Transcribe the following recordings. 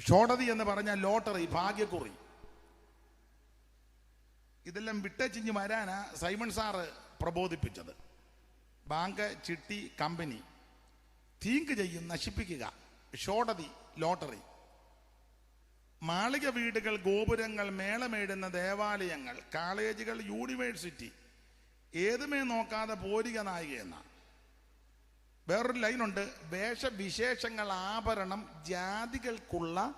ഷോടതി എന്ന് പറഞ്ഞ ലോട്ടറി ഭാഗ്യക്കുറി. ഇതെല്ലാം വിട്ടച്ചിഞ്ഞ് വരാനാ സൈമൺ സാറ് പ്രബോധിപ്പിച്ചത്. ബാങ്ക് ചിട്ടി കമ്പനി. തീങ്ക് ചെയ്യും നശിപ്പിക്കുക. ഷോടതി ലോട്ടറി. മാളിക വീടുകൾ ഗോപുരങ്ങൾ മേളമേടുന്ന ദേവാലയങ്ങൾ കോളേജുകൾ യൂണിവേഴ്സിറ്റി ഏതുമേ നോക്കാതെ പോരിക നായിക എന്ന. വേറൊരു ലൈനുണ്ട്. വേഷവിശേഷങ്ങൾ ആഭരണം ജാതികൾക്കുള്ള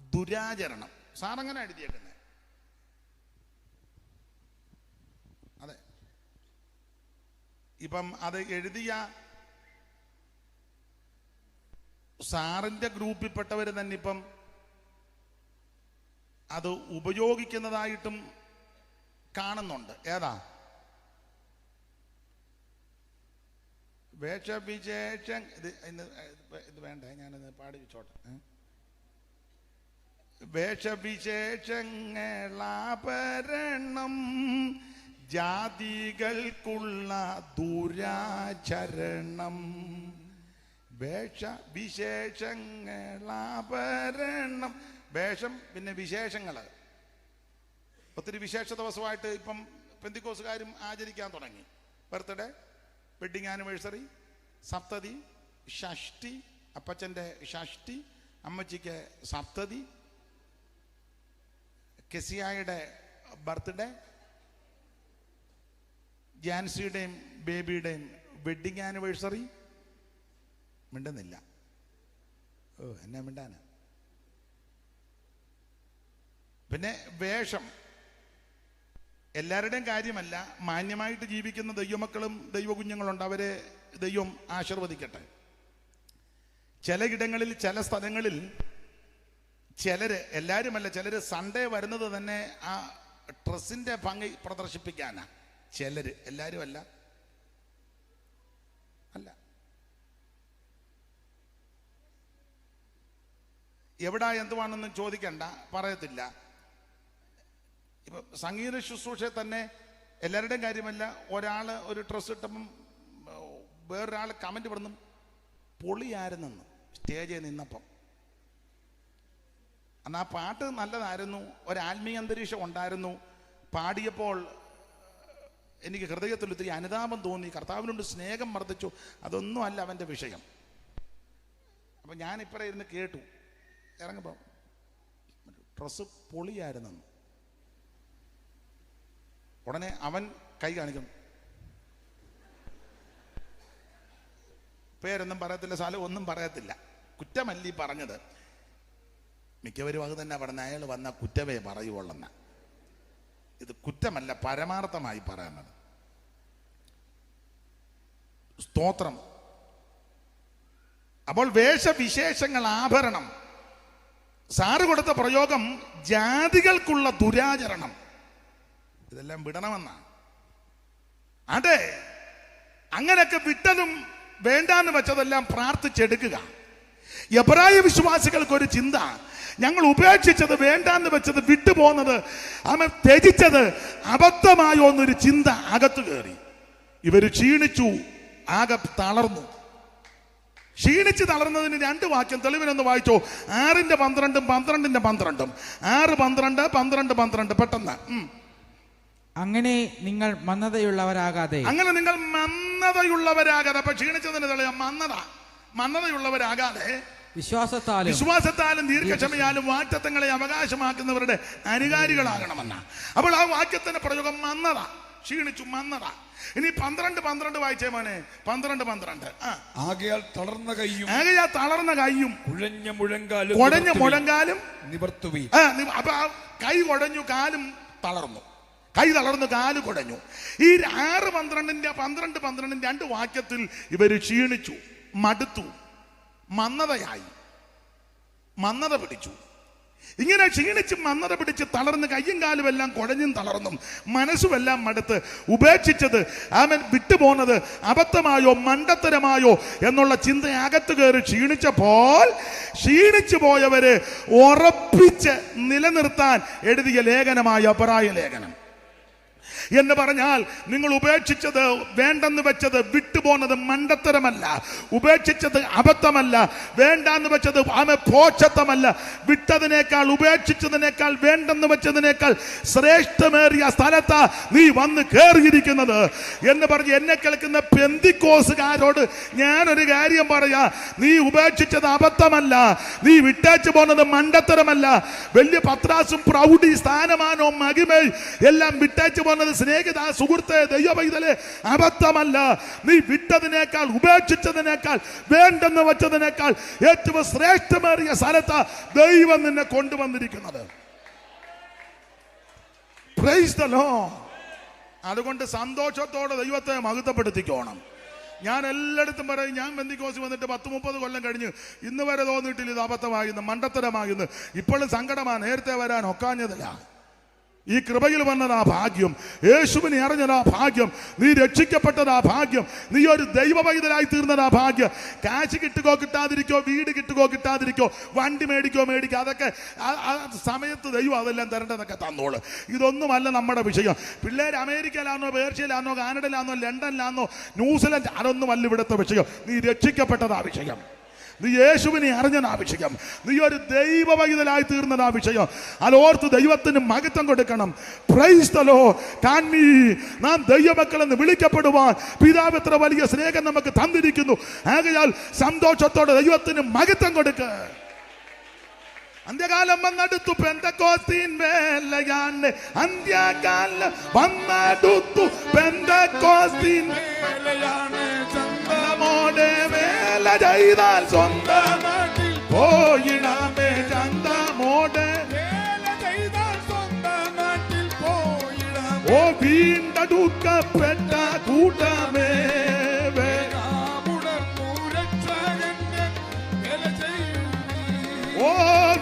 ദുരാചരണം. സാറങ്ങനെ എഴുതിയേക്കുന്നത് അതെ. ഇപ്പം അത് എഴുതിയ സാറിന്റെ ഗ്രൂപ്പിൽപ്പെട്ടവർ തന്നെ ഇപ്പം അത് ഉപയോഗിക്കുന്നതായിട്ടും കാണുന്നുണ്ട്. ഏതാ? വേഷവിശേഷം ഇത് ഇന്ന് ഇത് വേണ്ട ഞാനിത് പാടി വെച്ചോട്ടെ? വേഷവിശേഷങ്ങളാഭരണം ജാതികൾക്കുള്ള ദുരാചരണം. വേഷവിശേഷങ്ങളാഭരണം വേഷം പിന്നെ വിശേഷങ്ങൾ ഒത്തിരി വിശേഷ ദിവസമായിട്ട് ഇപ്പം പെന്തിക്കോസുകാരും ആചരിക്കാൻ തുടങ്ങി. ബർത്ത്ഡേ വെഡിങ് ആനിവേഴ്സറി സപ്തതി ഷഷ്ടി അപ്പച്ചന്റെ ഷഷ്ടി അമ്മച്ചിക്ക് സപ്തതി കെസിയായുടെ ബർത്ത്ഡേ ജാൻസിയുടെയും ബേബിയുടെയും വെഡിങ് ആനിവേഴ്സറി. മിണ്ടുന്നില്ല. ഓ എന്നെ മിണ്ടാന? പിന്നെ വേഷം. എല്ലാവരുടെയും കാര്യമല്ല മാന്യമായിട്ട് ജീവിക്കുന്ന ദൈവമക്കളും ദൈവകുഞ്ഞുങ്ങളുണ്ട്. അവരെ ദൈവം ആശീർവദിക്കട്ടെ. ചിലയിടങ്ങളിൽ ചില സ്ഥലങ്ങളിൽ ചിലര് എല്ലാവരുമല്ല ചിലര് സൺഡേ വരുന്നത് തന്നെ ആ ഡ്രസ്സിന്റെ ഭംഗി പ്രദർശിപ്പിക്കാനാ. ചിലര് എല്ലാവരും അല്ല. അല്ല എവിടാ എന്തുവാണെന്ന് ചോദിക്കണ്ട പറയത്തില്ല. ഇപ്പൊ സംഗീത ശുശ്രൂഷ തന്നെ എല്ലാവരുടെയും കാര്യമല്ല ഒരാൾ ഒരു ഡ്രസ്സ് ഇട്ടപ്പം വേറൊരാൾ കമന്റ് പെടുന്നു പൊളിയായിരുന്നെന്ന് സ്റ്റേജിൽ നിന്നപ്പം. അന്ന് ആ പാട്ട് നല്ലതായിരുന്നു. ഒരാത്മീയ അന്തരീക്ഷം ഉണ്ടായിരുന്നു. പാടിയപ്പോൾ എനിക്ക് ഹൃദയത്തിൽ ഒത്തിരി അനുതാപം തോന്നി. കർത്താവിനോട് സ്നേഹം വർദ്ധിച്ചു. അതൊന്നും അല്ല അവന്റെ വിഷയം. അപ്പം ഞാൻ ഇപ്പറ ഇരുന്ന് കേട്ടു. ഇറങ്ങുമ്പോൾ ഡ്രസ്സ് പൊളിയായിരുന്നു ഉടനെ അവൻ കൈ കാണിക്കും പേരൊന്നും പറയത്തില്ല സ്ഥലം ഒന്നും പറയത്തില്ല. കുറ്റമല്ലി പറഞ്ഞത്. മിക്കവരും അത് തന്നെ പറഞ്ഞ അയാൾ വന്ന കുറ്റമേ പറയുള്ളെന്ന ഇത് കുറ്റമല്ല പരമാർത്ഥമായി പറയുന്നത്. സ്തോത്രം. അപ്പോൾ വേഷവിശേഷങ്ങൾ ആഭരണം. സാറ് കൊടുത്ത പ്രയോഗം ജാതികൾക്കുള്ള ദുരാചരണം. ഇതെല്ലാം വിടണമെന്നാണ് അതെ അങ്ങനെയൊക്കെ വിട്ടതും വേണ്ടാന്ന് വെച്ചതെല്ലാം പ്രാർത്ഥിച്ചെടുക്കുക. എബ്രായ വിശ്വാസികൾക്ക് ഒരു ചിന്ത. ഞങ്ങൾ ഉപേക്ഷിച്ചത് വേണ്ടാന്ന് വെച്ചത് വിട്ടുപോകുന്നത് അവൻ ത്യജിച്ചത് അബദ്ധമായോ എന്നൊരു ചിന്ത അകത്തു കയറി. ഇവർ ക്ഷീണിച്ചു ആകെ തളർന്നു. ക്ഷീണിച്ച് തളർന്നതിന് രണ്ട് വാക്യം തെളിവിനൊന്ന് വായിച്ചോ. ആറിന്റെ പന്ത്രണ്ടും പന്ത്രണ്ടിന്റെ പന്ത്രണ്ടും. ആറ് പന്ത്രണ്ട് പന്ത്രണ്ട് പന്ത്രണ്ട്. പെട്ടെന്ന്. അങ്ങനെ നിങ്ങൾ മന്ദതയുള്ളവരാകാതെ. അങ്ങനെ നിങ്ങൾ മന്ദതയുള്ളവരാകാതെ. അപ്പൊ ക്ഷീണിച്ചതിന് തെളിയാം മന്ദത. മന്ദതയുള്ളവരാകാതെ വിശ്വാസത്താലും വിശ്വാസത്താലും ദീർഘക്ഷമയാലും വാറ്റത്തങ്ങളെ അവകാശമാക്കുന്നവരുടെ അനുകാരികളാകണമെന്ന അപ്പോൾ ആ വാക്യത്തിന്റെ പ്രയോഗം മന്നത ക്ഷീണിച്ചു മന്നത ഇനി പന്ത്രണ്ട് പന്ത്രണ്ട് വായിച്ചേ മോനെ. പന്ത്രണ്ട് പന്ത്രണ്ട്. ആകയാൽ തളർന്ന കൈയും ആകയാൽ തളർന്ന കൈയും കുഴഞ്ഞ മുഴങ്കാലും കുഴഞ്ഞ. മുഴങ്കാലും നിവർത്തുവീൻ. നി- അപ്പൊ കൈ കുഴഞ്ഞു കാലും തളർന്നു. കൈ തളർന്ന് കാൽ കുടഞ്ഞു. ഈ ആറ് പന്ത്രണ്ടിന്റെ പന്ത്രണ്ട് പന്ത്രണ്ടിന്റെ രണ്ട് വാക്യത്തിൽ ഇവർ ക്ഷീണിച്ചു മടുത്തു മന്നതയായി മന്നത പിടിച്ചു. ഇങ്ങനെ ക്ഷീണിച്ച് മന്നത പിടിച്ച് തളർന്ന് കയ്യും കാലും എല്ലാം കുഴഞ്ഞും തളർന്നും മനസ്സുമെല്ലാം മടുത്ത് ഉപേക്ഷിച്ചത് അവൻ വിട്ടുപോകുന്നത് അബദ്ധമായോ മണ്ടത്തരമായോ എന്നുള്ള ചിന്ത അകത്ത് കയറി ക്ഷീണിച്ചപ്പോൾ ക്ഷീണിച്ചു പോയവര് ഉറപ്പിച്ച് നിലനിർത്താൻ എഴുതിയ ലേഖനമായ അപരായ ലേഖനം. എന്ന് പറഞ്ഞാൽ നിങ്ങൾ ഉപേക്ഷിച്ചത് വേണ്ടെന്ന് വെച്ചത് വിട്ടുപോകുന്നത് മണ്ടത്തരമല്ല. ഉപേക്ഷിച്ചത് അബദ്ധമല്ല. വേണ്ടാന്ന് വെച്ചത് ആമെ പോച്ചത്തമല്ല വിട്ടതിനേക്കാൾ ഉപേക്ഷിച്ചതിനേക്കാൾ വേണ്ടെന്ന് വെച്ചതിനേക്കാൾ ശ്രേഷ്ഠമേറിയ സ്ഥലത്താ നീ വന്ന് കയറിയിരിക്കുന്നത് എന്ന് പറഞ്ഞ് എന്നെ കേൾക്കുന്ന പെന്തിക്കോസുകാരോട് ഞാനൊരു കാര്യം പറയാ. നീ ഉപേക്ഷിച്ചത് അബദ്ധമല്ല. നീ വിട്ടേച്ചു പോകുന്നത് മണ്ടത്തരമല്ല. വലിയ പത്രാസും പ്രൗഢി സ്ഥാനമാനവും മഹിമയും എല്ലാം വിട്ടേച്ചു പോകുന്നത് സ്നേഹിത സുഹൃത്തെ ദൈവവൈതലെ അബദ്ധമല്ല. നീ വിട്ടതിനേക്കാൾ ഉപേക്ഷിച്ചതിനേക്കാൾ വേണ്ടെന്ന് വെച്ചതിനേക്കാൾ ഏറ്റവും ശ്രേഷ്ഠമേറിയ സ്ഥലത്ത് ദൈവം നിന്നെ കൊണ്ടുവന്നിരിക്കുന്നത്. അതുകൊണ്ട് സന്തോഷത്തോടെ ദൈവത്തെ മഹത്വപ്പെടുത്തിക്കോണം. ഞാൻ എല്ലായിടത്തും പറയും ഞാൻ ബന്ധിക്കോസ് വന്നിട്ട് പത്ത് മുപ്പത് കൊല്ലം കഴിഞ്ഞ് ഇന്ന് വരെ തോന്നിയിട്ടില്ല ഇത് അബദ്ധമാകുന്നു മണ്ടത്തരമാകുന്നു ഇപ്പോഴും സങ്കടമാണ് നേരത്തെ വരാൻ ഒക്കാഞ്ഞതല്ല. ഈ കൃപയിൽ വന്നത് ആ ഭാഗ്യം. യേശുവിനെ അറിഞ്ഞത് ആ ഭാഗ്യം. നീ രക്ഷിക്കപ്പെട്ടത് ആ ഭാഗ്യം. നീ ഒരു ദൈവ പൈതലായി ആ ഭാഗ്യം. കാശ് കിട്ടുകോ കിട്ടാതിരിക്കോ വീട് കിട്ടുകോ കിട്ടാതിരിക്കോ വണ്ടി മേടിക്കോ മേടിക്കോ അതൊക്കെ ആ സമയത്ത് ദൈവം അതെല്ലാം തരേണ്ടതൊക്കെ തന്നോളൂ. ഇതൊന്നുമല്ല നമ്മുടെ വിഷയം. പിള്ളേർ അമേരിക്കയിലാണോ പേർഷ്യയിലാണോ കാനഡയിലാണോ ലണ്ടനിലാണോ ന്യൂസിലൻഡ് അതൊന്നുമല്ല ഇവിടുത്തെ വിഷയം. നീ രക്ഷിക്കപ്പെട്ടതാ വിഷയം. നീ യേശുവിനെ അറിഞ്ഞതാ വിഷയം. നീ ഒരു ദൈവവൈതലായി തീർന്നത് വിഷയം. അതോർത്ത് ദൈവത്തിന് മഹത്വം കൊടുക്കണം. പ്രൈസ്തലോ കാൻമീ നാം ദൈവമക്കളെന്ന് വിളിക്കപ്പെടുവാൻ പിതാവ് എത്ര വലിയ സ്നേഹം നമുക്ക് തന്നിരിക്കുന്നു. ആകയാൽ സന്തോഷത്തോടെ ദൈവത്തിന് മഹത്വം കൊടുക്ക. അന്ത്യകാലം വന്നടുത്തു അന്ത്യകാലം വന്നടുത്തു പെന്തക്കോസ്തീൻ നമ്മോടെ വേല ചെയ്താൽ സ്വന്തം പോയിടാമേ ചന്തമോടെ ഓ വീണ്ടെടുക്കപ്പെട്ട കൂട്ടമേ വേ- ഓ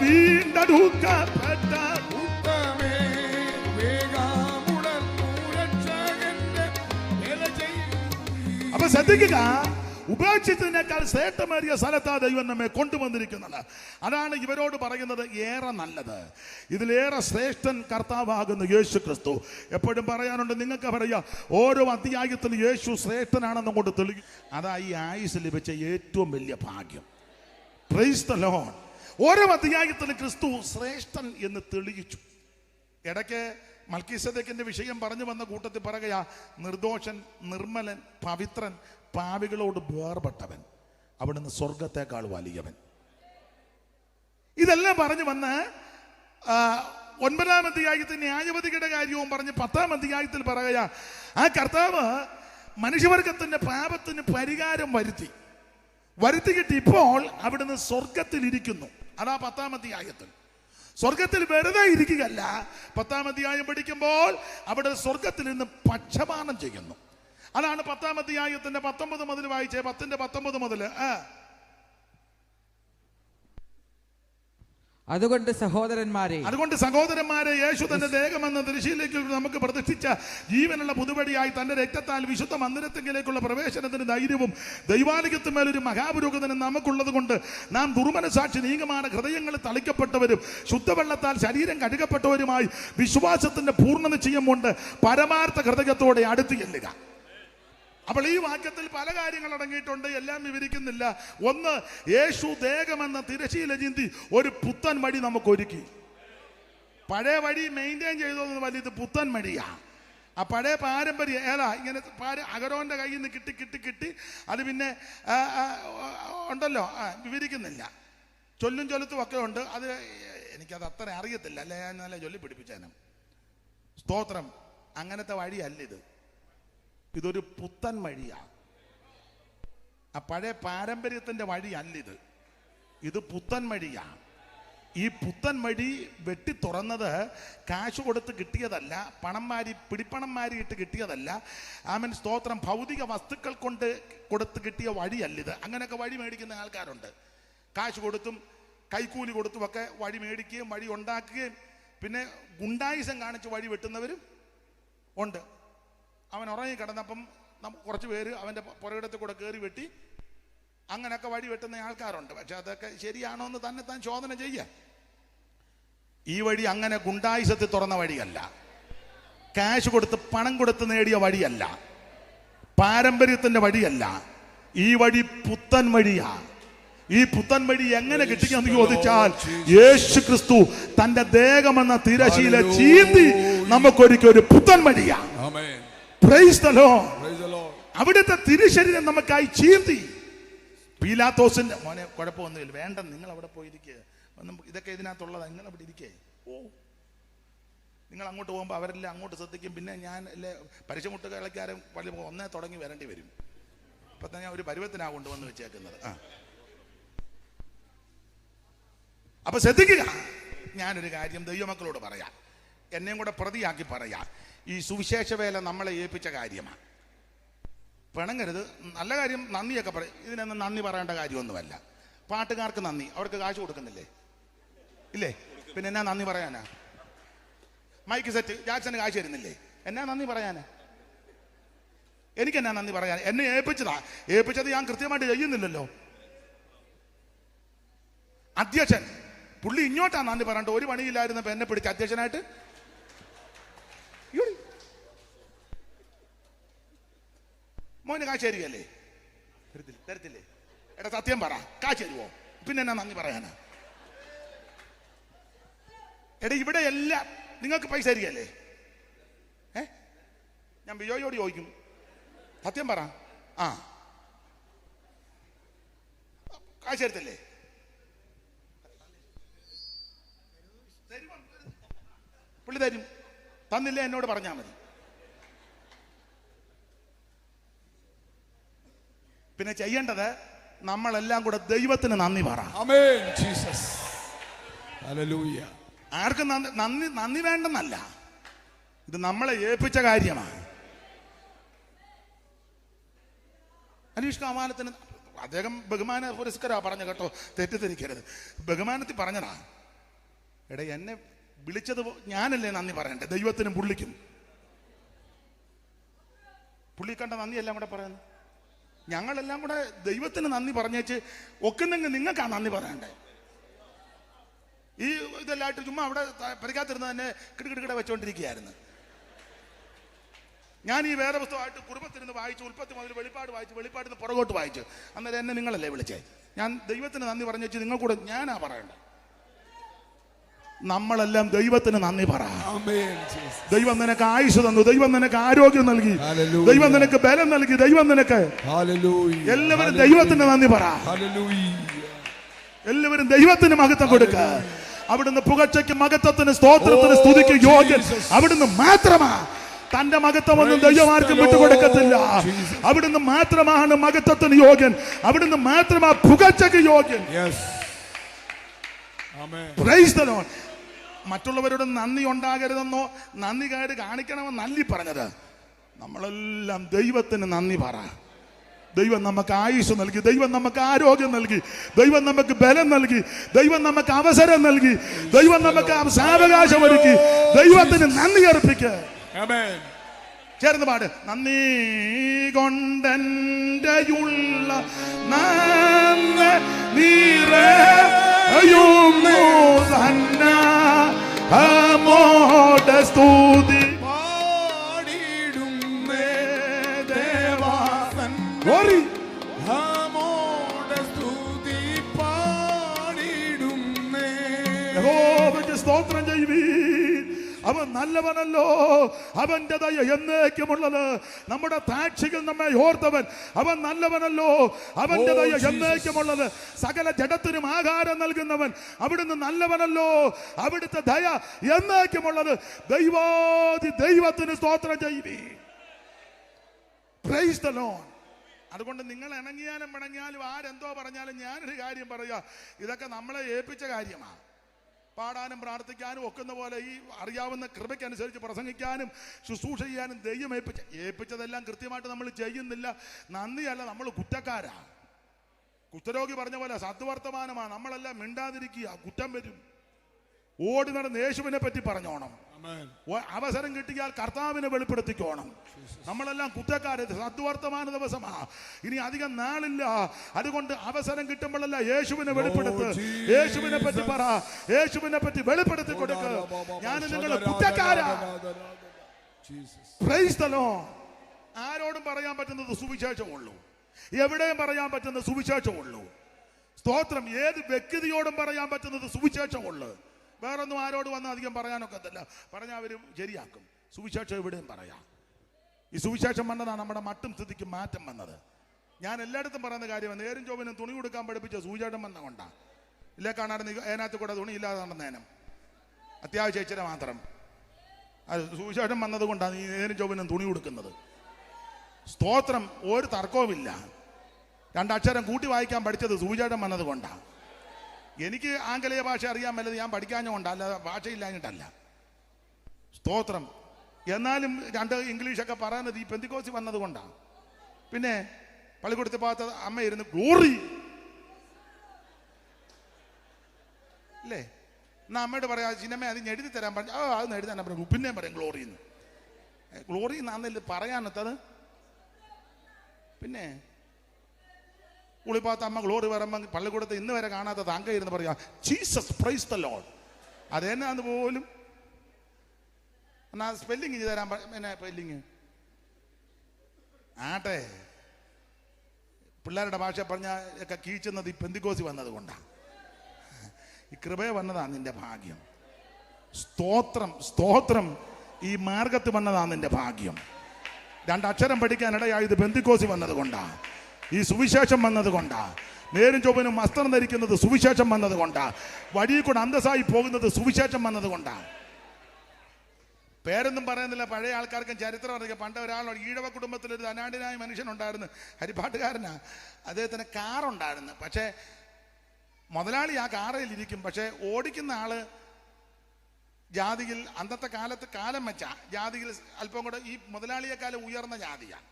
വീണ്ടെടുക്കപ്പെട്ട അപ്പൊ ശ്രദ്ധിക്കുക ഉപേക്ഷിച്ചതിനേക്കാൾ ശ്രേഷ്ഠമേറിയ സ്ഥലത്താ ദൈവം നമ്മെ കൊണ്ടുവന്നിരിക്കുന്നത്. അതാണ് ഇവരോട് പറയുന്നത് ഏറെ നല്ലത്. ഇതിലേറെ ശ്രേഷ്ഠൻ കർത്താവാകുന്ന യേശു ക്രിസ്തു എപ്പോഴും പറയാനുണ്ട് നിങ്ങൾക്ക് പറയാം ഓരോ അധ്യായത്തിലും യേശു ശ്രേഷ്ഠനാണെന്നും കൊണ്ട് തെളിയും അതാ ഈ ആയുസ് ലഭിച്ച ഏറ്റവും വലിയ ഭാഗ്യം. പ്രൈസ് ലോർഡ് ഓരോ അധ്യായത്തിലും ക്രിസ്തു ശ്രേഷ്ഠൻ എന്ന് തെളിയിച്ചു. ഇടയ്ക്ക് മൽക്കീസദേക്കിന്റെ വിഷയം പറഞ്ഞു വന്ന കൂട്ടത്തിൽ പറയുകയാ നിർദോഷൻ നിർമ്മലൻ പവിത്രൻ പാവികളോട് വേർപെട്ടവൻ. അവിടുന്ന് സ്വർഗത്തെക്കാൾ വലിയവൻ. ഇതെല്ലാം പറഞ്ഞു വന്ന് ഒൻപതാം അധ്യായത്തിൽ ന്യായവതികളുടെ കാര്യവും പറഞ്ഞ് പത്താം അധ്യായത്തിൽ പറയുക ആ കർത്താവ് മനുഷ്യവർഗത്തിന്റെ പാപത്തിന് പരിഹാരം വരുത്തി. വരുത്തിയിട്ട് ഇപ്പോൾ അവിടുന്ന് സ്വർഗത്തിലിരിക്കുന്നു അതാ പത്താം അധ്യായത്തിൽ. സ്വർഗത്തിൽ വെറുതെ ഇരിക്കുകയല്ല. പത്താം അധ്യായം പഠിക്കുമ്പോൾ അവിടെ സ്വർഗത്തിൽ നിന്ന് പക്ഷപാനം ചെയ്യുന്നു. അതാണ് പത്താം അധ്യായത്തിന്റെ പത്തൊമ്പത് മുതൽ വായിച്ചേ പത്തിന്റെ പത്തൊമ്പത് മുതൽ ആ അതുകൊണ്ട് സഹോദരന്മാരെ അതുകൊണ്ട് സഹോദരന്മാരെ യേശു തന്റെ ദേഹമെന്ന ദൃശ്യയിലേക്ക് നമുക്ക് പ്രതിഷ്ഠിച്ച ജീവനുള്ള പുതുവടിയായി തന്റെ രക്തത്താൽ വിശുദ്ധ മന്ദിരത്തിലേക്കുള്ള പ്രവേശനത്തിന് ധൈര്യവും ദൈവാലയത്തിന്മേൽ ഒരു മഹാപുരോഗതനും നമുക്കുള്ളത് കൊണ്ട് നാം ദുർമനസാക്ഷി നീങ്ങമാണ്. ഹൃദയങ്ങൾ തളിക്കപ്പെട്ടവരും ശുദ്ധവെള്ളത്താൽ ശരീരം കഴുകപ്പെട്ടവരുമായി വിശ്വാസത്തിന്റെ പൂർണ നിശ്ചയം കൊണ്ട് പരമാർത്ഥ ഹൃദയത്തോടെ അടുത്ത് ചെല്ലുക അപ്പോൾ ഈ വാക്യത്തിൽ പല കാര്യങ്ങൾ അടങ്ങിയിട്ടുണ്ട് എല്ലാം വിവരിക്കുന്നില്ല. ഒന്ന് യേശു ദേഹമെന്ന തിരശീല ചിന്തി ഒരു പുത്തൻ മടി നമുക്ക് ഒരുക്കി പഴയ വഴി മെയിന്റെയിൻ ചെയ്തോന്ന് വലിയത് പുത്തൻ മടിയാ. ആ പഴയ പാരമ്പര്യം ഏതാ ഇങ്ങനെ പാര അഗരോന്റെ കയ്യിൽ നിന്ന് കിട്ടി കിട്ടി കിട്ടി അത് പിന്നെ ഉണ്ടല്ലോ വിവരിക്കുന്നില്ല. ചൊല്ലും ചൊല്ലത്തും ഒക്കെ ഉണ്ട്. അത് എനിക്കത് അത്ര അറിയത്തില്ല. അല്ലെ? ഞാൻ നല്ല ചൊല്ലി പിടിപ്പിച്ചേനും സ്തോത്രം അങ്ങനത്തെ വഴിയല്ല ഇത്. ഇതൊരു പുത്തൻ വഴിയാണ് ആ പഴയ പാരമ്പര്യത്തിന്റെ വഴിയല്ലിത് ഇത്. പുത്തൻ വഴിയാണ് ഈ പുത്തൻ വഴി വെട്ടി തുറന്നത് കാശ് കൊടുത്ത് കിട്ടിയതല്ല പണം മാരി പിടിപ്പണം മാരിയിട്ട് കിട്ടിയതല്ല. ആമൻ സ്തോത്രം. ഭൗതിക വസ്തുക്കൾ കൊണ്ട് കൊടുത്ത് കിട്ടിയ വഴിയല്ലിത് അങ്ങനെയൊക്കെ വഴി മേടിക്കുന്ന ആൾക്കാരുണ്ട്. കാശ് കൊടുത്തും കൈക്കൂലി കൊടുത്തും ഒക്കെ വഴി മേടിക്കുകയും വഴി ഉണ്ടാക്കുകയും പിന്നെ ഗുണ്ടായുസം കാണിച്ച് വഴി വെട്ടുന്നവരും ഉണ്ട്. അവൻ ഉറങ്ങി കിടന്നപ്പം കുറച്ച് പേര് അവന്റെ പുറകിടത്ത് കൂടെ കയറി വെട്ടി അങ്ങനെയൊക്കെ വഴി വെട്ടുന്ന ആൾക്കാരുണ്ട്. പക്ഷെ അതൊക്കെ ശരിയാണോ എന്ന് തന്നെ താൻ ചോദന ചെയ്യുക ഈ വഴി അങ്ങനെ ഗുണ്ടായുസത്തിൽ തുറന്ന വഴിയല്ല. കാശ് കൊടുത്ത് പണം കൊടുത്ത് നേടിയ വഴിയല്ല. പാരമ്പര്യത്തിന്റെ വഴിയല്ല. ഈ വഴി പുത്തൻ വഴിയാ. ഈ പുത്തൻ വഴി എങ്ങനെ കിട്ടിയെന്ന് ചോദിച്ചാൽ യേശു ക്രിസ്തു തന്റെ ദേഹമെന്ന തിരശീല ചീന്തി നമുക്കൊരിക്കൽ ഒരു പുത്തൻ വഴിയാ. അവിടുത്തെ തിരുശരീരം നമുക്കായി ചീന്തി. പീലാത്തോസിന്റെ മോനെ കുഴപ്പമൊന്നുമില്ല. വേണ്ട നിങ്ങൾ അവിടെ പോയിരിക്കുക ഇതൊക്കെ ഇതിനകത്തുള്ളതാ. നിങ്ങൾ അവിടെ ഇരിക്കേ. ഓ. നിങ്ങൾ അങ്ങോട്ട് പോകുമ്പോൾ അവരെല്ലാം അങ്ങോട്ട് ശ്രദ്ധിക്കും. പിന്നെ ഞാൻ അല്ലേ പരിചമുട്ട് കളിക്കാരും പള്ളി ഒന്നേ തുടങ്ങി വരേണ്ടി വരും. ഇപ്പൊ തന്നെ ഒരു പരുവത്തിനാ കൊണ്ടുവന്ന് വെച്ചേക്കുന്നത്. ആ. അപ്പൊ ശ്രദ്ധിക്കുക. ഞാനൊരു കാര്യം ദൈവമക്കളോട് പറയാം. എന്നെയും കൂടെ പ്രതിയാക്കി പറയാം. ഈ സുവിശേഷ വേല നമ്മളെ ഏൽപ്പിച്ച കാര്യമാണ് പിണങ്ങരുത്. നല്ല കാര്യം നന്ദിയൊക്കെ പറയും ഇതിനൊന്നും നന്ദി പറയേണ്ട കാര്യമൊന്നുമല്ല. പാട്ടുകാർക്ക് നന്ദി. അവർക്ക് കാശ് കൊടുക്കുന്നില്ലേ? ഇല്ലേ? പിന്നെ എന്നാ നന്ദി പറയാനാ? മൈക്ക് സെറ്റ് ജാക്സന് കാശ് തരുന്നില്ലേ? എന്നാ നന്ദി പറയാനാ? എനിക്ക് എന്നാ നന്ദി പറയാൻ എന്നെ ഏൽപ്പിച്ചതാ. ഏൽപ്പിച്ചത് ഞാൻ കൃത്യമായിട്ട് ചെയ്യുന്നില്ലല്ലോ. അധ്യക്ഷൻ പുള്ളി ഇങ്ങോട്ടാ നന്ദി പറഞ്ഞിട്ട് ഒരു പണിയില്ലായിരുന്നപ്പോ എന്നെ പിടിച്ച് അധ്യക്ഷനായിട്ട് മോന് കാശ് തരികയല്ലേ തരത്തില്ല എടാ സത്യം പറ. കാശ് തരുവോ പിന്നെ എന്നാ നന്ദി പറയാനാ. എടാ ഇവിടെ എല്ലാം നിങ്ങൾക്ക് പൈസ തരികയല്ലേ? ഏ? ഞാൻ ബിജോയോട് ചോദിക്കും. സത്യം പറ. ആ. കാശ് തരത്തില്ലേ? പുള്ളി തരും. തന്നില്ല എന്നോട് പറഞ്ഞാൽ മതി. പിന്നെ ചെയ്യേണ്ടത് നമ്മളെല്ലാം കൂടെ ദൈവത്തിന് നന്ദി പറ. ജീസസ് ആർക്കും നന്ദി നന്ദി നന്ദി വേണ്ടെന്നല്ല. ഇത് നമ്മളെ ഏൽപ്പിച്ച കാര്യമാണ്. അനീഷ് കാമാനത്തിന് അദ്ദേഹം ബഹുമാന പുരസ്കാര പറഞ്ഞ കേട്ടോ തെറ്റിദ്ധരിക്കരുത്. ബഹുമാനത്തിൽ പറഞ്ഞതാ എടാ എന്നെ വിളിച്ചത് ഞാനല്ലേ നന്ദി പറയണ്ടേ ദൈവത്തിനും പുള്ളിക്കും. പുള്ളി കണ്ട നന്ദിയല്ല കൂടെ പറയുന്നത്? ഞങ്ങളെല്ലാം കൂടെ ദൈവത്തിന് നന്ദി പറഞ്ഞേച്ച് ഒക്കുന്നെങ്കിൽ നിങ്ങൾക്കാ നന്ദി പറയണ്ടേ? ഈ ഇതെല്ലായിട്ട് ചുമ്മാ അവിടെ പരിക്കാത്തിരുന്ന തന്നെ കിടുകിടുകിട വെച്ചോണ്ടിരിക്കുകയായിരുന്നു. ഞാൻ ഈ വേറെ പുസ്തകമായിട്ട് കുടുംബത്തിരുന്ന് വായിച്ചു ഉൽപ്പത്തി മുതൽ വെളിപ്പാട് വായിച്ചു വെളിപ്പാടിൽ നിന്ന് പുറകോട്ട് വായിച്ചു അന്നേരം എന്നെ നിങ്ങളല്ലേ വിളിച്ചേ? ഞാൻ ദൈവത്തിന് നന്ദി പറഞ്ഞു വെച്ച് നിങ്ങൾ കൂടെ ഞാനാ പറയണ്ടേ? നമ്മളെല്ലാം ദൈവത്തിന് നന്ദി പറ. ദൈവം നിനക്ക് ആയുസ് തന്നു ദൈവം നിനക്ക് ആരോഗ്യം നൽകി. ദൈവം നിനക്ക് ബലം നൽകി ദൈവം നിനക്ക് എല്ലാവരും ദൈവത്തിന് നന്ദി പറ. എല്ലാവരും ദൈവത്തിന് മഹത്വം കൊടുക്ക. അവിടുന്ന് പുകഴ്ചയ്ക്ക് മഹത്വത്തിന് സ്തോത്രത്തിന് Oh, സ്തുതിക്ക് യോഗ്യൻ. അവിടുന്ന് മാത്രമാ. തന്റെ മഹത്വം ഒന്നും ദൈവമാർക്കും വിട്ടു വിട്ടുകൊടുക്കത്തില്ല അവിടുന്ന് മാത്രമാണ് മഹത്വത്തിന് യോഗ്യൻ. അവിടുന്ന് മാത്രമാ പുകഴ്ചയ്ക്ക് യോഗ്യൻ. Lord. മറ്റുള്ളവരോട് നന്ദി ഉണ്ടാകരുതെന്നോ നന്ദി കേട് കാണിക്കണമെന്നല്ലി പറഞ്ഞത്. നമ്മളെല്ലാം ദൈവത്തിന് നന്ദി പറ. ദൈവം നമുക്ക് ആയുസ് നൽകി ദൈവം നമുക്ക് ആരോഗ്യം നൽകി ദൈവം നമുക്ക് ബലം നൽകി ദൈവം നമുക്ക് അവസരം നൽകി ദൈവം നമുക്ക് സാവകാശം ഒരുക്കി ദൈവത്തിന് നന്ദി അർപ്പിക്കുക ആമേൻ. ചേർന്ന് പാട്. നന്ദി കൊണ്ടുള്ള നന്ദി നിറയുന്നു തന്നെ amor, estude അവൻ നല്ലവനല്ലോ. അവന്റെ ദയ എന്നേക്കുമുള്ളത്. നമ്മുടെ താക്ഷികൾ നമ്മെ ഓർത്തവൻ. അവൻ നല്ലവനല്ലോ. അവന്റെ Oh, ദയ. എന്നേക്കുമുള്ളത്. സകല ജഡത്തിനും ആഹാരം നൽകുന്നവൻ അവിടുന്ന് നല്ലവനല്ലോ. അവിടുത്തെ ദയ എന്നേക്കുമുള്ളത്. ദൈവാദി ദൈവത്തിന് സ്തോത്രം ചെയ്തി പ്രൈസ് ദ ലോൺ അതുകൊണ്ട് നിങ്ങൾ ഇണങ്ങിയാലും പിണങ്ങിയാലും ആരെന്തോ പറഞ്ഞാലും ഞാനൊരു കാര്യം പറയുക ഇതൊക്കെ നമ്മളെ ഏൽപ്പിച്ച കാര്യമാണ് പാടാനും പ്രാർത്ഥിക്കാനും ഒക്കുന്ന പോലെ ഈ അറിയാവുന്ന കൃപയ്ക്കനുസരിച്ച് പ്രസംഗിക്കാനും ശുശ്രൂഷ ചെയ്യാനും ദൈവം ഏൽപ്പിച്ച ഏൽപ്പിച്ചതെല്ലാം കൃത്യമായിട്ട് നമ്മൾ ചെയ്യുന്നില്ല. നന്ദിയല്ല നമ്മൾ കുറ്റക്കാരാ. കുറ്റരോഗി പറഞ്ഞ പോലെ സദ്വർത്തമാനമാണ്. നമ്മളെല്ലാം മിണ്ടാതിരിക്കുക കുറ്റം വരും. ഓടി നടന്ന് യേശുവിനെ പറ്റി പറഞ്ഞോണം. അവസരം കിട്ടിയാൽ കർത്താവിനെ വെളിപ്പെടുത്തിക്കോണം. നമ്മളെല്ലാം കുറ്റക്കാര് സദ്വർത്തമാന ദിവസമാ. ഇനി അധികം നാളില്ല. അതുകൊണ്ട് അവസരം കിട്ടുമ്പോഴല്ല യേശുവിനെ വെളിപ്പെടുത്ത്. യേശുവിനെ പറ്റി പറ. യേശുവിനെ പറ്റി വെളിപ്പെടുത്തി കൊടുക്ക്. ഞാൻ നിങ്ങൾ കുറ്റക്കാരാ. ആരോടും പറയാൻ പറ്റുന്നത് സുവിശേഷമുള്ളൂ. എവിടെയും പറയാൻ പറ്റുന്നത് സുവിശേഷമുള്ളൂ. സ്തോത്രം. ഏത് വ്യക്തിയോടും പറയാൻ പറ്റുന്നത് സുവിശേഷമുള്ളൂ. വേറൊന്നും ആരോട് വന്ന് അധികം പറയാനൊക്കത്തില്ല പറഞ്ഞാൽ അവരും ശരിയാക്കും. സുവിശേഷം എവിടെയും പറയാം. ഈ സുവിശേഷം വന്നതാണ് നമ്മുടെ മട്ടും സ്ഥിതിക്ക് മാറ്റം വന്നത്. ഞാൻ എല്ലായിടത്തും പറയുന്ന കാര്യം നേരും ചോവിനും തുണി കൊടുക്കാൻ പഠിപ്പിച്ച സുവിശേഷം വന്ന കൊണ്ടാണ് ഇല്ല കാണാതെ അതിനകത്ത് കൂടെ തുണി ഇല്ലാതെ നടന്നേനം അത്യാവശ്യം ഇച്ചിരി മാത്രം. അത് സുവിശേഷം വന്നത് കൊണ്ടാണ് ഈ നേരും ചോവിനും തുണി കൊടുക്കുന്നത് സ്തോത്രം ഒരു തർക്കവുമില്ല. രണ്ടക്ഷരം കൂട്ടി വായിക്കാൻ പഠിച്ചത് സുവിശേഷം വന്നത് കൊണ്ടാണ് എനിക്ക് ആംഗലേയ ഭാഷ അറിയാൻ വല്ലത് ഞാൻ പഠിക്കാഞ്ഞോണ്ട് അല്ലാതെ ഭാഷയില്ലാഞ്ഞിട്ടല്ല. സ്തോത്രം. എന്നാലും രണ്ട് ഇംഗ്ലീഷൊക്കെ പറയുന്നത് ഈ പെന്തിക്കോസി വന്നതുകൊണ്ടാണ്. പിന്നെ പള്ളിക്കൂടത്തിൽ ഭാഗത്ത് അമ്മ ഇരുന്ന് ഗ്ലോറി അല്ലേ എന്നാ അമ്മയോട് പറയാ സിനിമ അത് എഴുതി തരാൻ പറഞ്ഞു ആ അത് എഴുതി തന്നെ പറഞ്ഞു. പിന്നെയും പറയും ഗ്ലോറി എന്ന്. ഗ്ലോറി എന്നാന്നല്ലേ പറയാനത്തത്? പിന്നെ ഉളിപ്പാത്ത അമ്മ ഗ്ലോറി വരുമ്പോൾ പള്ളിക്കൂടത്ത് ഇന്ന് വരെ കാണാത്ത താങ്ക ഇരുന്ന് പറയാ ജീസസ് പ്രൈസ് ദ ലോഡ് അതെന്നാന്ന് പോലും? എന്നാ സ്പെല്ലിങ് ചെയ്ത് തരാൻ പ- സ്പെല്ലിങ് ആട്ടെ. പിള്ളേരുടെ ഭാഷ പറഞ്ഞ ഒക്കെ കീച്ചുന്നത് ഈ പെന്തിക്കോസി വന്നത് കൊണ്ടാണ് ഈ കൃപയെ വന്നതാണ് നിന്റെ ഭാഗ്യം. സ്തോത്രം സ്തോത്രം ഈ മാർഗത്ത് വന്നതാണ് നിന്റെ ഭാഗ്യം. രണ്ടക്ഷരം പഠിക്കാനിടയായത് ബന്ധിക്കോസി വന്നത് കൊണ്ടാ ഈ സുവിശേഷം വന്നത് കൊണ്ടാ നേരും ചൊവ്വനും വസ്ത്രം ധരിക്കുന്നത് സുവിശേഷം വന്നത് കൊണ്ടാണ് വഴിയിൽ കൂടെ അന്തസ്സായി പോകുന്നത് സുവിശേഷം വന്നത് കൊണ്ടാണ് പേരൊന്നും പറയുന്നില്ല പഴയ ആൾക്കാർക്കും ചരിത്രം അറിയുക പണ്ട് ഒരാളോട് ഈഴവ കുടുംബത്തിൽ ഒരു ധനാഢ്യനായ മനുഷ്യനുണ്ടായിരുന്നു. ഹരിപ്പാട്ടുകാരനാ. അദ്ദേഹത്തിന് കാറുണ്ടായിരുന്നു പക്ഷേ മുതലാളി ആ കാറയിൽ ഇരിക്കും. പക്ഷേ ഓടിക്കുന്ന ആൾ ജാതിയിൽ അന്നത്തെ കാലത്ത് കാലം വെച്ച. ജാതിയിൽ അല്പം കൂടെ ഈ മുതലാളിയെക്കാളും ഉയർന്ന ജാതിയാണ്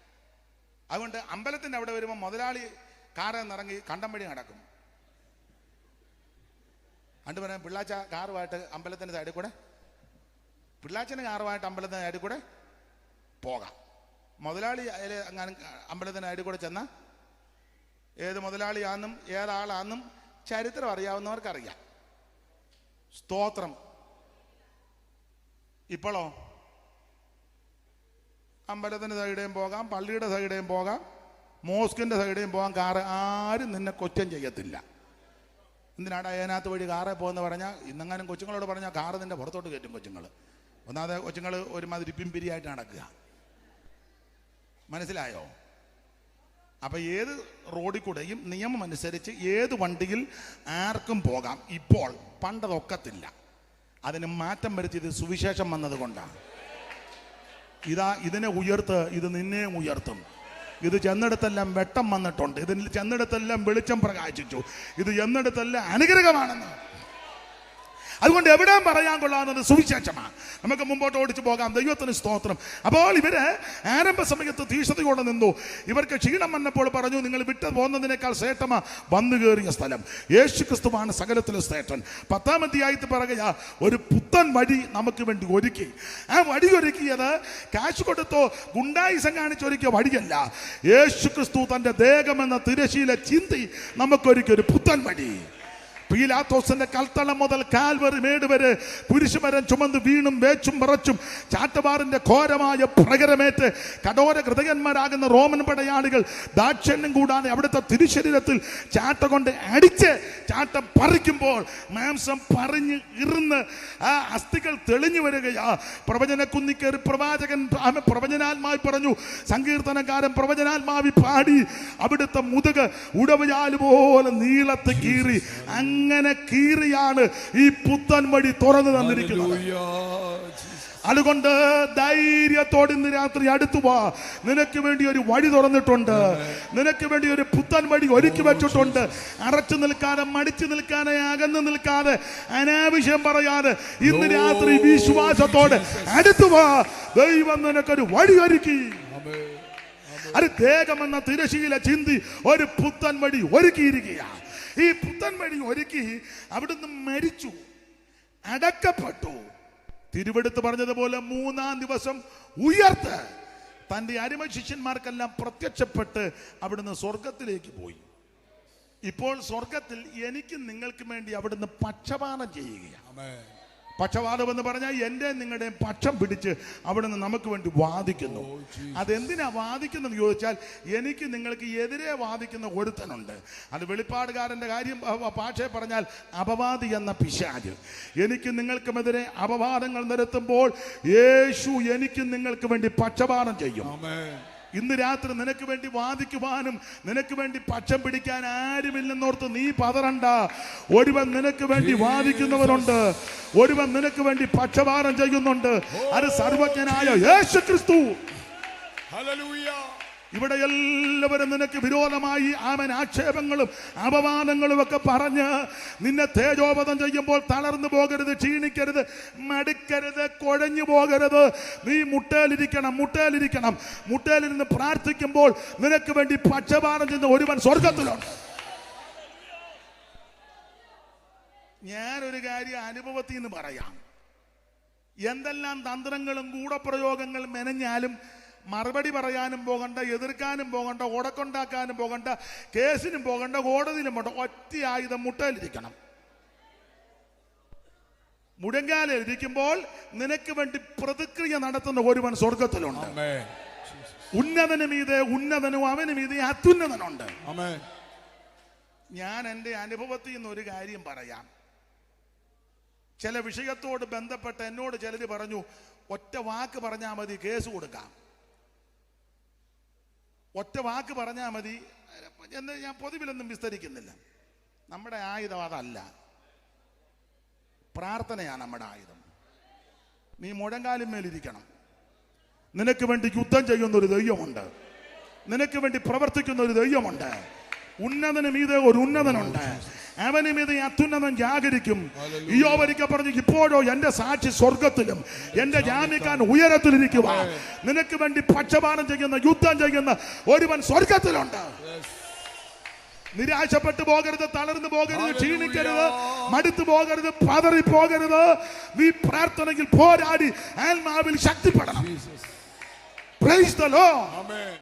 അതുകൊണ്ട് അമ്പലത്തിന്റെ അവിടെ വരുമ്പോൾ മുതലാളി കാറ് നിറങ്ങി കണ്ടം വഴി നടക്കും. അണ്ട് പറയാം പിള്ളാച്ച കാറുമായിട്ട് അമ്പലത്തിന്റെ സൈഡിൽ കൂടെ പിള്ളാച്ചന്റെ കാറുമായിട്ട് അമ്പലത്തിന്റെ സൈഡിൽ കൂടെ പോകാം. മുതലാളി അതിൽ അങ്ങനെ അമ്പലത്തിന്റെ സൈഡിൽ കൂടെ ചെന്ന ഏത് മുതലാളിയാണെന്നും ഏതാളാണെന്നും ചരിത്രം അറിയാവുന്നവർക്കറിയാം. സ്തോത്രം. ഇപ്പോഴോ? അമ്പലത്തിന്റെ സൈഡേയും പോകാം പള്ളിയുടെ സൈഡേയും പോകാം മോസ്കിന്റെ സൈഡേയും പോകാം കാറ് ആരും നിന്നെ കൊച്ചം ചെയ്യത്തില്ല. എന്തിനാടാ അതിനകത്ത് വഴി കാറേ പോകുന്ന പറഞ്ഞാൽ ഇന്നെങ്ങാനും കൊച്ചുങ്ങളോട് പറഞ്ഞാൽ കാറ് നിന്റെ പുറത്തോട്ട് കയറ്റും കൊച്ചുങ്ങൾ ഒന്നാമത് കൊച്ചുങ്ങൾ ഒരുമാതിരി പിമ്പിരിയായിട്ട് നടക്കുക. മനസ്സിലായോ? അപ്പൊ ഏത് റോഡിൽ കൂടെയും നിയമം അനുസരിച്ച് ഏത് വണ്ടിയിൽ ആർക്കും പോകാം. ഇപ്പോൾ പണ്ടതൊക്കത്തില്ല. അതിന് മാറ്റം വരുത്തിയത് സുവിശേഷം വന്നത് കൊണ്ടാണ്. ഇതാ ഇതിനെ ഉയർത്ത് ഇത് നിന്നെയും ഉയർത്തും. ഇത് ചെന്നിടത്തെല്ലാം വെട്ടം വന്നിട്ടുണ്ട്. ഇതിൽ ചെന്നിടത്തെല്ലാം വെളിച്ചം പ്രകാശിച്ചു. ഇത് എന്നിടത്തെല്ലാം അനുഗ്രഹമാണെന്ന്. അതുകൊണ്ട് എവിടെയും പറയാൻ കൊള്ളാവുന്നത് സുവിശേഷമാണ് നമുക്ക് മുമ്പോട്ട് ഓടിച്ചു പോകാം. ദൈവത്തിന് സ്തോത്രം. അപ്പോൾ ഇവർ ആരംഭ സമയത്ത് തീക്ഷണതയോടെ നിന്നു. ഇവർക്ക് ക്ഷീണം വന്നപ്പോൾ പറഞ്ഞു നിങ്ങൾ വിട്ടു പോകുന്നതിനേക്കാൾ ശ്രേഷ്ഠമാ വന്നു കയറിയ സ്ഥലം. യേശു ക്രിസ്തുവാണ് സകലത്തിലെ ശ്രേഷ്ഠൻ. പത്താം അധ്യായത്തിൽ പറയുക ഒരു പുത്തൻ വഴി നമുക്ക് വേണ്ടി ഒരുക്കി. ആ വഴി ഒരുക്കിയത് കാശ് കൊടുത്തോ ഗുണ്ടായുസം കാണിച്ചൊരുക്കിയ വഴിയല്ല യേശു ക്രിസ്തു തന്റെ ദേഹമെന്ന തിരശീല ചിന്തി നമുക്കൊരുക്കിയ ഒരു പുത്തൻ വഴി പീലാത്തോസിന്റെ കൽത്തളം മുതൽ കാൽവറി മേട് വരെ കുരിശുമരം ചുമന്ന് വീണും വേച്ചും പറച്ചും ചാട്ടവാറിന്റെ ഘോരമായ പ്രകരമേറ്റ് കടോര കൃതകന്മാരാകുന്ന റോമൻ പടയാളികൾ ദാക്ഷ്യണ്യം കൂടാതെ അവിടുത്തെ തിരുശരീരത്തിൽ ചാട്ട കൊണ്ട് അടിച്ച് ചാട്ടം പറിക്കുമ്പോൾ മാംസം പറഞ്ഞ് ഇറന്ന് ആ അസ്ഥികൾ തെളിഞ്ഞു വരികയാ. പ്രവചന കുന്നിക്കേറി പ്രവാചകൻ പ്രവചനാത്മാവി പറഞ്ഞു സങ്കീർത്തനക്കാരൻ പ്രവചനാത്മാവി പാടി അവിടുത്തെ മുതുക് ഉടവയാൽ പോലെ നീളത്ത് കീറി അങ്ങനെ കീറിയാണ് ഈ പുത്തൻ വഴി തുറന്നു തന്നിരിക്കുന്നത്. അതുകൊണ്ട് ധൈര്യത്തോടെ ഇന്ന് രാത്രി അടുത്തു വാ. നിനക്ക് വേണ്ടി ഒരു വഴി തുറന്നിട്ടുണ്ട്. നിനക്ക് വേണ്ടി ഒരു പുത്തൻ വഴി ഒരുക്കി വെച്ചിട്ടുണ്ട്. അറച്ചു നിൽക്കാതെ മടിച്ചു നിൽക്കാതെ അകന്നു നിൽക്കാതെ അനാവശ്യം പറയാതെ ഇന്ന് രാത്രി വിശ്വാസത്തോടെ അടുത്തു വാ. ദൈവം നിനക്കൊരു വഴി ഒരുക്കി. അത് അത് ദേഹമെന്ന തിരശീല ചിന്തി ഒരു പുത്തൻ വഴി ഒരുക്കിയിരിക്കുകയാണ്. ഈ പുത്തൻ വഴി ഒരുക്കി അവിടുന്ന് മരിച്ചു അടക്കപ്പെട്ടു. തിരുവെടുത്ത് പറഞ്ഞതുപോലെ മൂന്നാം ദിവസം ഉയർത്ത് തന്റെ അരിമ ശിഷ്യന്മാർക്കെല്ലാം പ്രത്യക്ഷപ്പെട്ട് അവിടുന്ന് സ്വർഗത്തിലേക്ക് പോയി. ഇപ്പോൾ സ്വർഗത്തിൽ എനിക്കും നിങ്ങൾക്കും വേണ്ടി അവിടുന്ന് പക്ഷപാതം ചെയ്യുകയാണ്. എന്ന് പറഞ്ഞാൽ എന്റെ നിങ്ങളുടെയും പക്ഷം പിടിച്ച് അവിടുന്ന് നമുക്ക് വേണ്ടി വാദിക്കുന്നു. അതെന്തിനാ വാദിക്കുന്നതെന്ന് ചോദിച്ചാൽ എനിക്ക് നിങ്ങൾക്ക് എതിരെ വാദിക്കുന്ന ഒരുത്തനുണ്ട്. അത് വെളിപ്പാടുകാരന്റെ കാര്യം പാഷെ ഭാഷയെ പറഞ്ഞാൽ അപവാദി എന്ന പിശാജ് എനിക്ക് നിങ്ങൾക്കുമെതിരെ അപവാദങ്ങൾ നിരത്തുമ്പോൾ യേശു എനിക്ക് നിങ്ങൾക്ക് വേണ്ടി പക്ഷപാതം ചെയ്യും. ഇന്ന് രാത്രി നിനക്ക് വേണ്ടി വാദിക്കുവാനും നിനക്ക് വേണ്ടി പക്ഷം പിടിക്കാൻ ആരുമില്ലെന്നോർത്ത് നീ പതറണ്ട. ഒരുവൻ നിനക്ക് വേണ്ടി വാദിക്കുന്നവരുണ്ട് ഒരുവൻ നിനക്ക് വേണ്ടി പക്ഷപാതം ചെയ്യുന്നുണ്ട്. അത് സർവജ്ഞനായ യേശു ക്രിസ്തു Hallelujah. ഇവിടെ എല്ലാവരും നിനക്ക് വിരോധമായി അവൻ ആക്ഷേപങ്ങളും അപമാനങ്ങളും ഒക്കെ പറഞ്ഞ് നിന്നെ തേജോപതം ചെയ്യുമ്പോൾ തളർന്നു പോകരുത് ക്ഷീണിക്കരുത് മടുക്കരുത് കുഴഞ്ഞു പോകരുത്. നീ മുട്ടയിലിരിക്കണം മുട്ടയിലിരിക്കണം. മുട്ടയിലിരുന്ന് പ്രാർത്ഥിക്കുമ്പോൾ നിനക്ക് വേണ്ടി പക്ഷപാതം ചെയ്യുന്ന ഒരുവൻ സ്വർഗത്തിലുണ്ട് ഞാനൊരു കാര്യം അനുഭവത്തിൽ നിന്ന് പറയാം. എന്തെല്ലാം തന്ത്രങ്ങളും ഗൂഢപ്രയോഗങ്ങൾ മെനഞ്ഞാലും മറുപടി പറയാനും പോകണ്ട എതിർക്കാനും പോകണ്ട ഉടക്കുണ്ടാക്കാനും പോകണ്ട കേസിനും പോകണ്ട കോടതിയിലും പോകണ്ട ഒറ്റ ആയുധം മുട്ടയിലിരിക്കണം. മുഴങ്കാലിൽ ഇരിക്കുമ്പോൾ നിനക്ക് വേണ്ടി പ്രതിക്രിയ നടത്തുന്ന ഒരുവൻ സ്വർഗത്തിലുണ്ട്. ഉന്നതനും ഇത് ഉന്നതനും അവനും ഇത് അത്യുന്നതനുണ്ട്. ഞാൻ എന്റെ അനുഭവത്തിൽ നിന്ന് ഒരു കാര്യം പറയാം. ചില വിഷയത്തോട് ബന്ധപ്പെട്ട് എന്നോട് ചിലർ പറഞ്ഞു ഒറ്റ വാക്ക് പറഞ്ഞാൽ മതി കേസ് കൊടുക്കാം. ഒറ്റ വാക്ക് പറഞ്ഞാൽ മതി. എന്ന് ഞാൻ പൊതുവിലൊന്നും വിസ്തരിക്കുന്നില്ല. നമ്മുടെ ആയുധം അതല്ല. പ്രാർത്ഥനയാണ് നമ്മുടെ ആയുധം. നീ മുഴങ്കാലും മേലിരിക്കണം നിനക്ക് വേണ്ടി യുദ്ധം ചെയ്യുന്ന ഒരു ദൈവമുണ്ട്. നിനക്ക് വേണ്ടി പ്രവർത്തിക്കുന്ന ഒരു ദൈവമുണ്ട്. ഉന്നതനും ഇത് ഒരു ഉന്നതനുണ്ട്. അവന് മീതെ അത്യുന്നതൻ ജാഗരിക്കും. ഇയോവരിക്ക പറഞ്ഞു ഇപ്പോഴോ എന്റെ സാക്ഷി സ്വർഗത്തിലും എന്റെ ജാമ്യക്കാൻ ഉയരത്തിലിരിക്കുക നിനക്ക് വേണ്ടി പക്ഷപാതം ചെയ്യുന്ന യുദ്ധം ചെയ്യുന്ന ഒരുവൻ സ്വർഗത്തിലുണ്ട് നിരാശപ്പെട്ടു പോകരുത് തളർന്നു പോകരുത് ക്ഷീണിക്കരുത് മടുത്തു പോകരുത് പതറി പോകരുത്. നീ പ്രാർത്ഥനയിൽ പോരാടി ആത്മാവിൽ ശക്തിപ്പെടണം. Praise the lord.